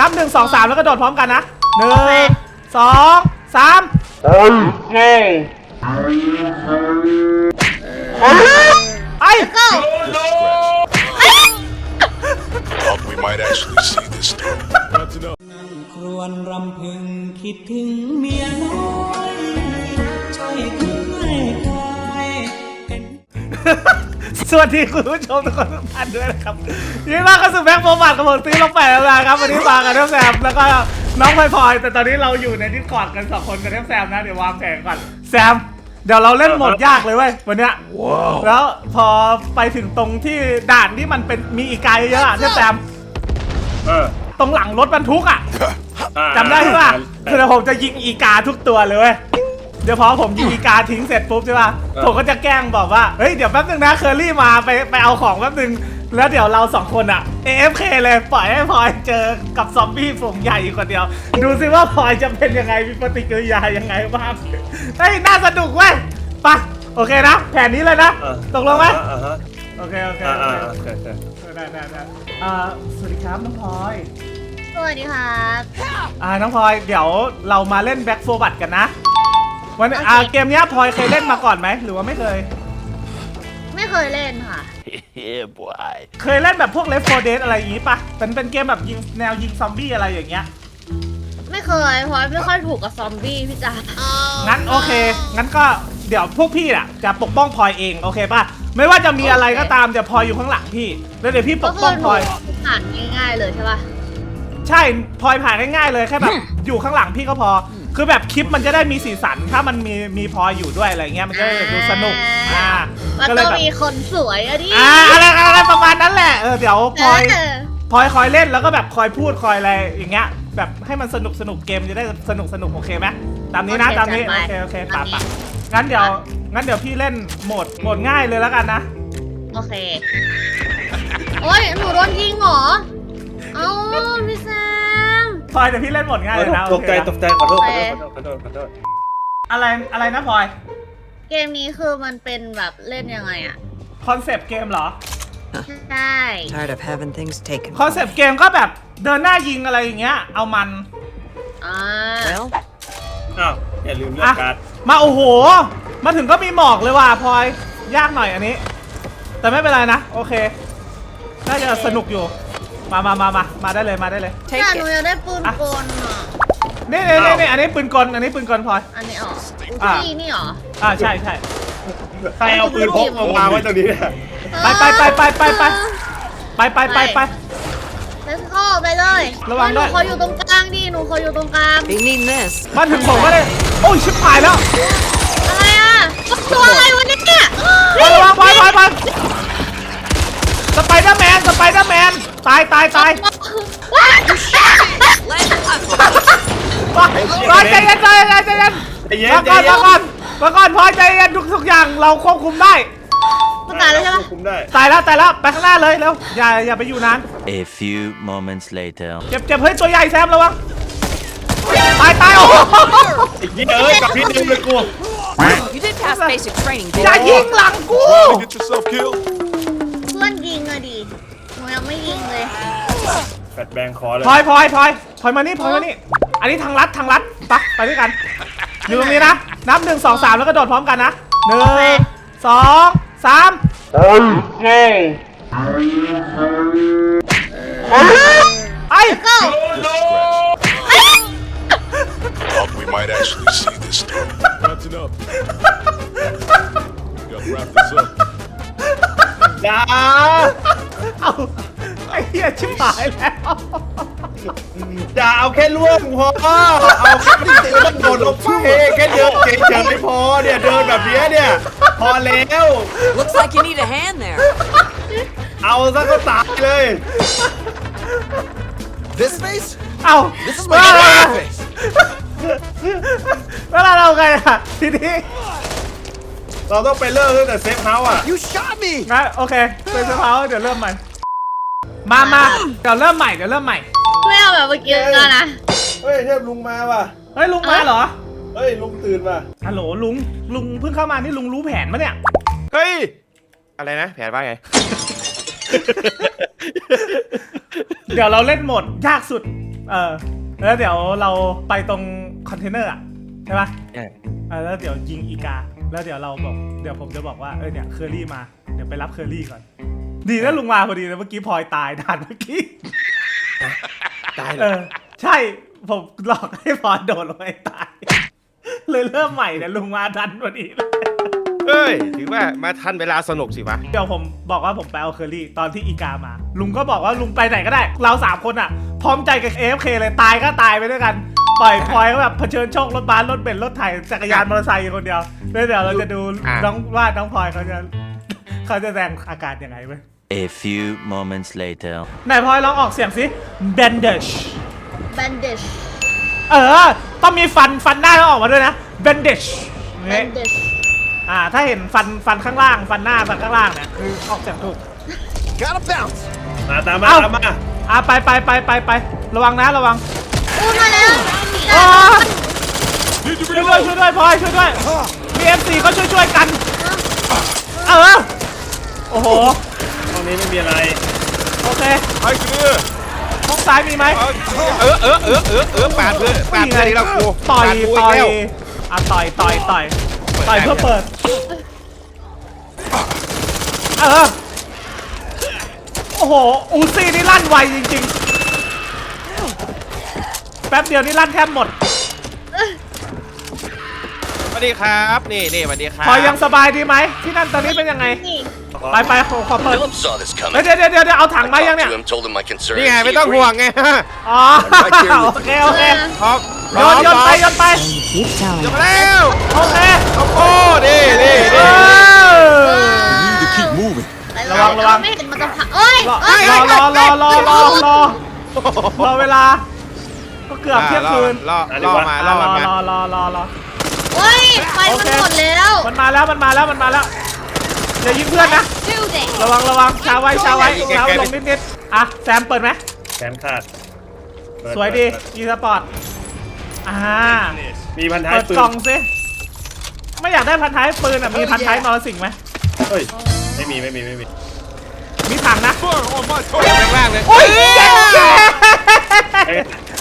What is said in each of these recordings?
นับหนึ่งสองสามแล้วก็โดดพร้อมกันนะหนึ่งสองสามไอ้ go Thought we might actually see this through. ครวนรำพึงคิดถึงเมียน้อยช่วยถึงให้คลายเป็น สวัสดีคุณผู้ชมทุกคนทุกท่านด้วยนะครับยินดีต้อนรับเข้าสู่แบ็คโมบัตกับผมตีลงแปดแล้วนะครับวันนี้มากับเทพแซมแล้วก็น้องพลอยพลอยแต่ตอนนี้เราอยู่ในดิสคอร์ดกันสองคนกับเทพแซมนะเดี๋ยววางแผนก่อนแซมเดี๋ยวเราเล่นโหมดยากเลยเว้ยวันเนี้ยแล้วพอไปถึงตรงที่ด่านที่มันเป็นมีอีกายเยอะอะเทพแซมเออตรงหลังรถบรรทุกอะอ่าจำได้ใช่ป่ะคือเดี๋ยวผมจะยิงอีกาทุกตัวเลยเว้ย เดี๋ยวพอผมยิงอีกาทิ้งเสร็จปุ๊บใช่ป่ะผมก็จะแกล้งบอกว่าเฮ้ยเดี๋ยวแป๊บนึงนะเคอรี่มาไปไปเอาของแป๊บนึงแล้วเดี๋ยวเราสองคนอะ AFK เลยปล่อยให้พลอยเจอกับซอมบี้ฝูงใหญ่อยู่คนเดียว ดูซิว่าพลอยจะเป็นยังไงมีปฏิกิริยายังไงบ้างเฮ้ยน่าสนุกเว้ยไปโอเคนะ แผนนี้เลยนะอ่าตกลงไหมอ่าฮะโอเคโอเคอ่าโออ่าเคโอเคโอเคได้ได้ได้อ่าสวัสดีครับน้องพลอยสวัสดีครับอ่าน้องพลอยเดี๋ยวเรามาเล่นแบ็ k โฟบัตกันนะ วันนี้อ่าเกมเนี้ยพลอยเคยเล่นมาก่อนไหมหรือว่าไม่เคย ไม่เคยเล่นค่ะ yeah, boy. เคยเล่นแบบพวก Left 4 Dead อะไรอย่างงี้ปะเป็นเป็นเกมแบบยิงแนวยิงซอมบี้อะไรอย่างเงี้ย ไม่เคยเพราะไม่ค่อยถูกกับซอมบี้พี่จ๋างั้นโอเค งั้นก็เดี๋ยวพวกพี่อะจะปกป้องพลอยเองโอเคปะไม่ว่าจะมีอะไรก็ตามเดี๋ยวพลอยอยู่ข้างหลังพี่ แล้วเดี๋ยวพี่ปก็กคืป้อองหพลนูอย ผ่านง่ายๆเลยใช่ป่ะใช่พลอยผ่านง่ายๆเลยแค่แบบอยู่ข้างหลังพี่ก็พอ คือแบบคลิปมันจะได้มีสีสัน ถ้ามันมีมีพลอยอยู่ด้วยอะไรเงี้ยมันจะได้ดูสนุกอ่ามันก็เลต้ยองแบบมีคนสวยอะดิอ่าอะไรอะไรประมาณนั้นแหละเออเดี๋ยวพลอยเออ พลอยคอยเล่นแล้วก็แบบคอยพูดคอยอะไรอย่างเงี้ยแบบให้มันสนุกสนุกเกมจะได้สนุกสนุกโอเคไหมตามนี้นะตามนี้โอเคโอเคป่ะป่ะงั้นเดี๋ยวงั้นเดี๋ยวพี่เล่นโหมดโหมดง่ายเลยแล้วกันนะ โอเค โอ้ยหนูโดนยิงเหรอ อยเดี๋ยวพี่เล่นโหมดง่ายเลยนะตโอกเคใจนะตกใจขอโทษโอขอเคโทษขอโทษขอโทษขอโทษอะไรอะไรนะพลอย เกมนี้คือมันเป็นแบบเล่นยังไงอะคอนเซปต์เกมเหรอ ใช่ Tired of having things taken. คอนเซปต์เกมก็แบบเดินหน้ายิงอะไรอย่างเงี้ย เอามัน อ่า Well, อ้าวอย่าลืมเลืออะกการ์ดมาโอ้โห มาถึงก็มีหมอกเลยว่ะพลอย ยากหน่อยอันนี้ แต่ไม่เป็นไรนะ โอเค น่าจะสนุกอยู่ มามามามามาได้เลยมาได้เลยใช่หนูอยากได้ปืนกลนี่นี่นี่นี่อันนี้ปืนกลอันนี้ปืนกลพลอย อันนี้เหออะ อุ้ยนี่อ๋ออ่าใช่ใช่ ใครเอาปืนพกมาวางไว้ตรงนี้เนี่ยไปไปไปไปไปไป เออ ไปไปไปไป let's go ไปเลยระวังด้วย หนูขออยู่ตรงกลางดิหนูขออยู่ตรงกลาง they need this มาถึงผมก็ได้ โอ้ยชิบหายแล้วายตายตายว้าวพลอยพลอยใจเย็นใจเย็นใจเย็นใจเย็นมาใจก่อนเย็มานก่อนมาก่อนพลอยใจเย็นทุกทุกอย่างเราควบคุมได้ประกาศแล้วใช่คปะวบคุมได้ตายแล้วตายแล้วไปข้างหน้าเลยเร็วอย่าอย่าไปอยู่นาน A few moments later. เจ็บเจ็บเฮ้ยตัวใหญ่แซมระวังตายตายโอ้โหไอ้ยี่เอ้ยกับพี่ดิมเลยกู You did pass basic training, อย่า didn't ยิงหลังกู แฟดแบงคอเลยพลอยพลอยพลอยพลอยมานี่พลอยมานี่อันนี้ทางลัดทางลัดไปไปด้วยกัน อยู่ตรงนี้นะ นับหนึ่งสองสามแล้วก็โดดพร้อมกันนะหนึ่งสองสามไอ้ go Thought we might actually see this through. Catching up. Gotta wrap this up. อย่าเอาไอ้เหี้ ยชิบหายแล้ว อย่าเอาแค่ล่วงพอ เอาแค่ที่เตะมันโดดลงไปแค่เดินเฉยๆพอเนี่ยเดินแบบเนี้ยเนี่ย พอแล้ว Looks like you need a hand there. เอาซะก็ตายเลย This face? เอา This is เว my ลาเรา face. เวลาเราไงอะทีนี้เราต้องไปเลิกตั้งแต่เซฟเฮาส์อะ You shot me. งั้นโอเคเป็นสภาวะเดี๋ยวเริ่มใหม่ มามาเดี๋ยวเริ่มใหม่เดี๋ยวเริ่มใหม่ ไม่เอาแบบเมื่อกี้แล้วนะ เฮ้ยเทพลุงมาว่ะ เฮ้ยลุงมาเหรอ เฮ้ยลุงตื่นว่ะฮัลโหลลุงลุงเพิ่งเข้ามานี่ลุงรู้แผนมะเนี่ย เฮ้ย อะไรนะ แผนว่าไง เดี๋ยวเราเล่นโหมดยากสุด เออ แล้วเดี๋ยวเราไปตรงคอนเทนเนอร์อะใช่ปะใช่ เออแล้วเดี๋ยวยิงอีกา แล้วเดี๋ยวเราบอก เดี๋ยวผมจะบอกว่า เออเนี่ยเคอรี่มา เดี๋ยวไปรับเคอรี่ก่อน ดีนะลุงมาพอดีนะเมื่อกี้พลอยตายด่านเมื่อกี้ตายเลเอยอใช่ผมหลอกให้พลอยโดดลงไปตาย เลยเริ่มใหม่เนี่ยลุงมาดันพอดีเลยเฮ้ย ถือว่ามาทันเวลาสนุกสิวะ เดี๋ยวผมบอกว่าผมไปเอาเคอรี่ตอนที่อีกามา ลุงก็บอกว่าลุงไปไหนก็ได้ เราสามคนอะ พร้อมใจกับ AFK เลยตายก็ตายไปด้วยกัน ปล่อยพลอยก็แบบเผชิญโชครถบัสรถเบนซ์รถไถจักรยานมอเตอร์ไซค์อยู่คนเดียวแล้วเดี๋ยวเราจะดูอะ น้องว่าน้องพลอยเขาจะเขาจะแสดงอาการยังไงเว้ย A few moments later. ไหนพลอยลองออกเสียงสิ bandage bandage เออ ต้องมีฟันฟันหน้าต้องออกมาด้วยนะ bandage นี่ bandage อ่า ถ้าเห็นฟันฟันข้างล่าง ฟันหน้าฟันข้างล่างเนี่ยคือออกเสียงถูก Gotta bounce มาตามมาเอ้า ตามมาอะไปไปไปไปไประวังนะระวังอู้มาแล้วอ่าช่วยด้วยช่วยด้วยพลอยช่วยด้วยมีเอฟซีก็ช่วยช่วยกัน เออ โอ้โห ห้องนี้ไม่มีอะไรโอเคไอ้คือห้องซ้ายมีไหมเออเออเออเออเออปาดเพื่อปาดเพื่อที่เรากูต่อยปาดกูต่อยกแล้วอะต่อยต่อยต่อยต่อยเพื่อเปิดเออโอ้โหอูซี่นี่ลั่นไวจริงๆแป๊บเดียวนี่ลั่นแทบหมด สวัสดีครับนี่นี่สวัสดีครับพอยังสบายดีไหมที่นั่นตอนนี้เป็นยังไงนี่ไปไปขอขอเปิด Philip saw this เฮ้ย coming. เดี๋ยวเดี๋ยวเดี๋ยวเอาถังมายัง Talked เนี่ย to him, told him my concerns. นี่ไง He ไม่ต้อง agreed. ห่วงไง อ๋อ โอเค โอเคพร้อมโยนโยนไปโยนไป Keep telling จะ me. มาแล้วโอเคโอ้ดีดีเอดีอ To keep moving. ระวังระวัง ไม่เห็นมันจะผ่าเอ้ยรอเอ้ยรอรอรอรอรอรอรอเวลา ก็เกือบเที่ยงคืนล่อล่อมาล่อรอมารอรอรอรอ โอ้ยไฟมันหมดแล้วมันมาแล้วมันมาแล้วมันมาแล้วอย่ายิงเพื่อนนะดูเด็กระวังระวังชาไว้ชาไว้ชาไว้ลงนิดนิดๆอะแซมเปิดไหมแขนขาดเปิสวยดีเปิอีสปอร์ตอ่ามีพันท้ายเปิดปืนกล่องสิไม่อยากได้พันท้ายปืนอะมีพันท้ายนอสิงห์ไหมเฮ้ยไม่มีไม่มีไม่มีมีถังนะ Fire on my toes. แรงๆเลยโอ้ยเจ๊เอ๊ะ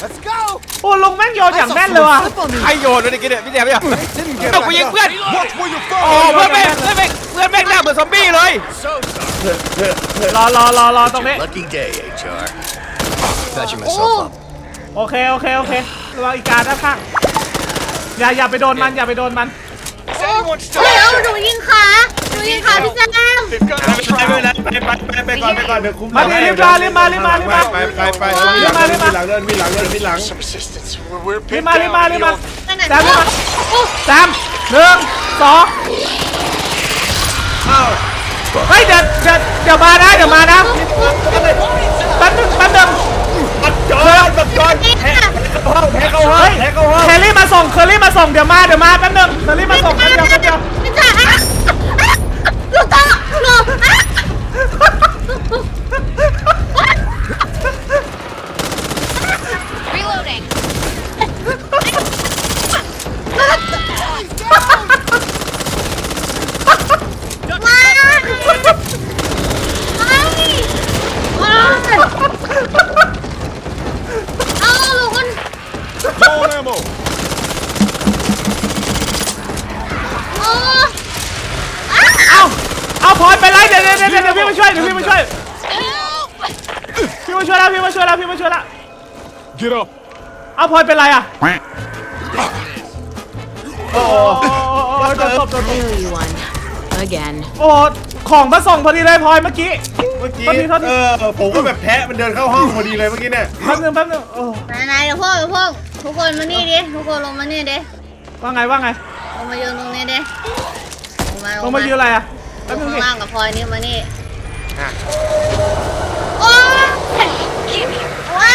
Let's go. โอ้ลุงแม่งโยนอย่างแม่นเลยว่ะใครโยนไปเมื่อกี้เนี่ยพี่แจ๊บเนี่ย Didn't get ต้องไปยิงเพื่อน Watch where you're โอ้ firing. เพื่อนแม่งเพื่อนแม่งเพื่อนแม่งหน้าเหมือนซอมบี้เลย So sorry. รอรอรอรอตรงนี้ Lucky day, HR. Patching โอ้ myself up. โอเคโอเคโอเคระวังอีกาด้านข้างอย่าอย่าไปโดนมันอย่าไปโดนมัน Is anyone เฮ้ย still แล้ว there? หนูยิงขา หนูยิงขาพี่แซม They've got ไม่ us เป็นไร trapped. ไม่เป็นไรไปไปไปไปก่อนไปก่อนเดี๋ยวคุ้มมาดิรีบมารีบมารีบมารีบมาไปไปไปมีหลังเดินมีหลังเดินมีหลังเดินมีหลัง Some assistance. We're, we're รีบมารีบ down มารีบ the มา old ไปไหนแซมรีบมาแซมหนึ่งสองเฮ้ยเดี๋ยวเดี๋ยวเดี๋ยวมานะเดี๋ยวมานะแป๊บนึงแป๊บนึงปัดจอนปัดจอนนี่แพ้เข้าห้องเข้าห้องเฮ้ยแพ้เข้าห้องเคลลี่มาส่งเคลลี่มาส่งเดี๋ยวมาเดี๋ยวมาแป๊บนึงเคลลี่มาส่งแป๊บเดียวแป๊บเดียวพี่แซมอะอะ ลูกตาลูกอะ reloading มาเอาลูกคน Low on ammo. โอ้ เอาเอาพลอยไปไล่เดี๋ยวเดี๋ยวเดี๋ยวเดี๋ยวพี่มาช่วยเดี๋ยวพี่มาช่วยพี่มาช่วยแล้วพี่มาช่วยแล้วพี่มาช่วยแล้ว Get up. เอาพลอยเป็นไรอะโอ้โหโดนตบโดนตบ There you won. Again. โอ้โหของมาส่งพอดีเลยพลอยเมื่อกี้ เมื่อกี้โทษทีโทษทีเออ ผมก็แบบแพ้มันเดินเข้าห้องพอดีเลยเมื่อกี้เนี่ย แป๊บนึงแป๊บนึงโอ้ไหนๆเดี๋ยวพวกเดี๋ยวพวกทุกคนมานี่ดิทุกคนลงมานี่ดิว่าไงว่าไงลงมายืนตรงนี้ดิลงมาลงมายืนอะไรอะลแป๊บงนึง ข้างสิล่างกับพลอยนี่มานี่อะโอ้ยว้า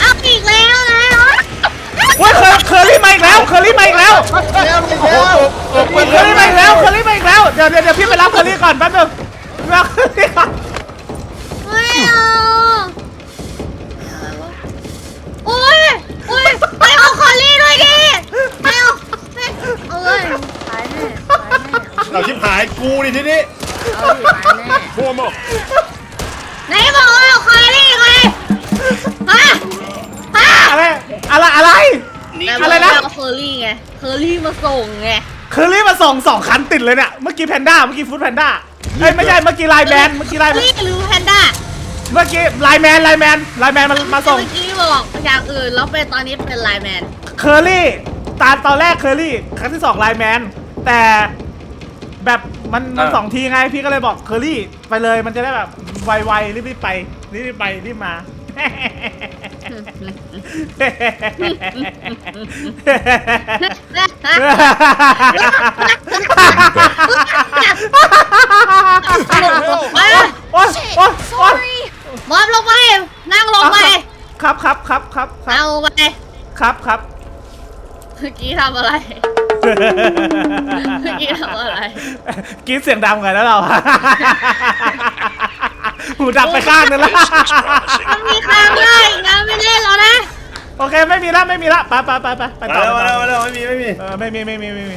เอาอีกแล้วนะโอ้ยเคอเคอรี่มาอีกแล้วเคอรี่มาอีกแล้วแล้วไม่แล้วเคอรี่มาอีกแล้วเคอรี่มาอีกแล้วเดี๋ยวเดี๋ยวเดี๋ยวพี่ไปรับเคอรี่ก่อนแป๊บนึงไปรับเคอรี่ก่อน ไม่เอา ทีนี่ Form up. ไหนบอกว่าเคอยนี่คอยฮะอะไรอะไรอะไรอะไรนะเคอรี่ไงเคอรี่มาส่งไงเคอรี่มาส่งสองคันติดเลยเนี่ยเมื่อกี้แพนด้าเมื่อกี้ฟู้ดแพนด้าเอ้ยไม่ใช่เมื่อกี้ไลน์แมนเมื่อกี้ไลน์แมนหรือแพนด้าเมื่อกี้ไลน์แมนไลน์แมนไลน์แมนมัมาส่งเมื่อกี้บอกอย่างอื่นแล้วเป็นตอนนี้เป็นไลน์แมนเคอรี่ตอนตอนแรกเคอรี่ครั้งที่สองไลน์แมนแต่ แบบมันมันสองทีไงพี่ก็เลยบอกเคอรี่ไปเลยมันจะได้แบบไวๆรีบๆไปรีบๆไปรีบมา มาโอ๊ยโอ๊ยโอ๊ยมอบลงไป นั่งลงไป ครับครับครับครับครันั่บงลงไป ครับครับเมื่อกี้ทำอะไร เมื่อกี้ทำอะไรกรีดเสียงดังกันแล้วเรา หูดับไปข้างนึงแล้วมันมีค้างได้งั้นไม่เล่นแล้วนะโอเคไม่มีละไม่มีละไปไปไปไปไปมาต่อแล้วไปมาต่แล้วอมาแล้วไม่มีไม่มีเออไม่มีไม่มีไม่มี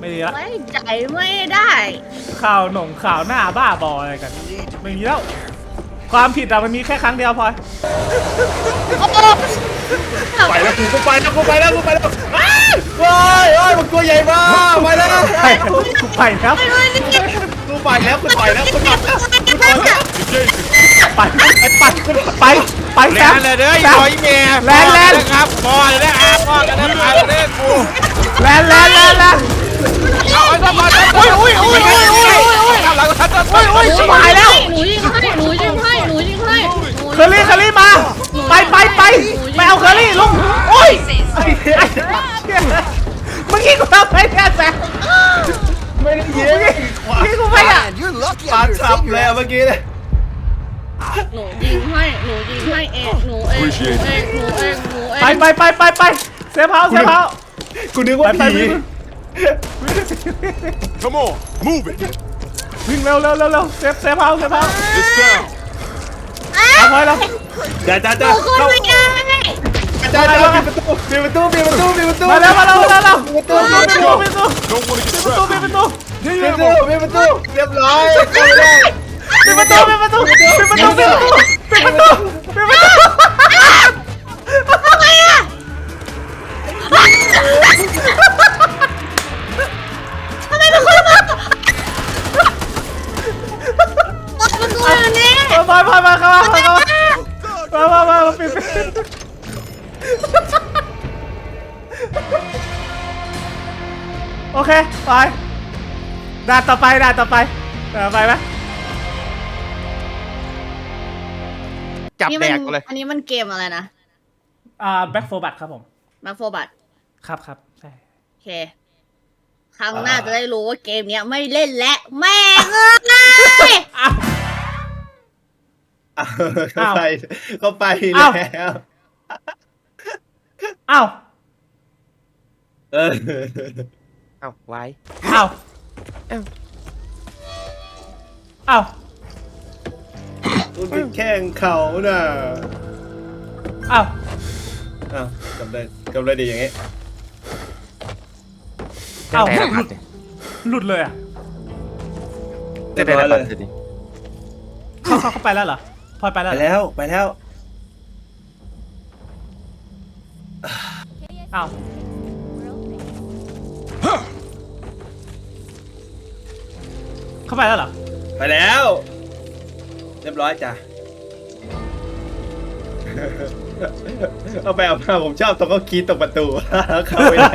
ไม่มีละไว้ใจไม่ได้ข่าวหน่งข่าวหน้าบ้าบออะไรกันไม่มีแล้วความผิดอะมันมีแค่ครั้งเดียวพลอยไปแล้วกูไปแล้วกูไปแล้วกูไปแล้วอ้า วว้ายว้ายมันตัวใหญ่มากไปแล้วไปกูไปแล้วไปด้วยนี่กูไปแล้วกูไปแล้วกูไปแล้วกูไปแล้วไปไปไปไปแลแซมนเลยเด้อแซไอ้มบอยแม่แลนแลนครับพอเลยนะอาพอกันนะพอกันนะกูแลนแลนแลนแลนเอาไอ้บอยอุ้ยอุ้ยอุ้ยอุ้ยอุ้ยอุ้ยหลังทันอุ้ยอุ้ยชิบหายแล้วหนูยิงให้หนูยิงให้หนูยิงให้เคอรี่เคอรี่มา ไปไปไปไปเอาเคอรี่ลุงโอ้ย ไอ้เมื่อกี้กูทำไปเนี่ยแซมไม่ได้ยิงเมื่อกี้กูไปอะปาดสับเลยอะเมื่อกี้เลยหนูยิงให้ หนูยิงให้เอง หนูเอง หนูเอง หนูเอง หนูเองไปไปไปไปไปเซฟเฮาส์เซฟเฮาส์ กูนึกไปว่าไปผีวิ่ง Come on, move it. วิ่งเร็วเร็วเร็วเร็วเซฟเซฟเฮาส์เซฟเฮาส์ It's down. เอาพอยแล้วจ้าจ้าหนูจ้าขึ้นเข้าไม่ได้ จ้าจ้าปิดประตูปิดประตูปิดประตูปิดประตูมาแล้วมาแล้วมาแล้วมาแล้วปิดประตูปิดประตูปิดประตู Don't want to ปิด get ประตู trapped. ปิดประตูปิดประตูปิดประตูเรียบร้อยเข้าไม่ได้ ปิดประตูปิดประตูปิดประตูปิดประตูปิดประตูปิดประตู ไปด่านต่อไปด่านต่อไปด่านต่อไปไหมจับนี่แดมันกเลย อันนี้มันเกมอะไรนะอ่าแบ็คโฟบัตครับผมมาโฟบัตครับครับใช่ โอเค ครั้งหน้าจะได้รู้ว่าเกมเนี้ยไม่เล่นและแม่งเอ้ยอ้าวเข้าไปเข้าไปอ้าว แล้วอ้าว เออเอ้าไว้อ้าวอ้าวคุณเป็นแข้งเขาน่ะอ้าวอ้าวจำได้จำได้ดีอย่างงี้อ้าวแต่หละลุพัดนหลุดเลยอะจะได้ละพันสิเขาเขาเขาไปแล้วเหรอพลอยไปแล้วไปเหรอแล้วไปแล้วอ้าว เขาไปแล้วเหรอ ไปแล้ว เรียบร้อยจ้ะ เอาไปเอามาผมชอบตรงเขาคีดตรงประตูเข้าไม่ได้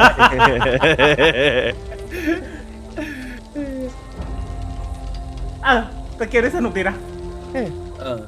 เออแต่เกมได้สนุกดีนะ เออ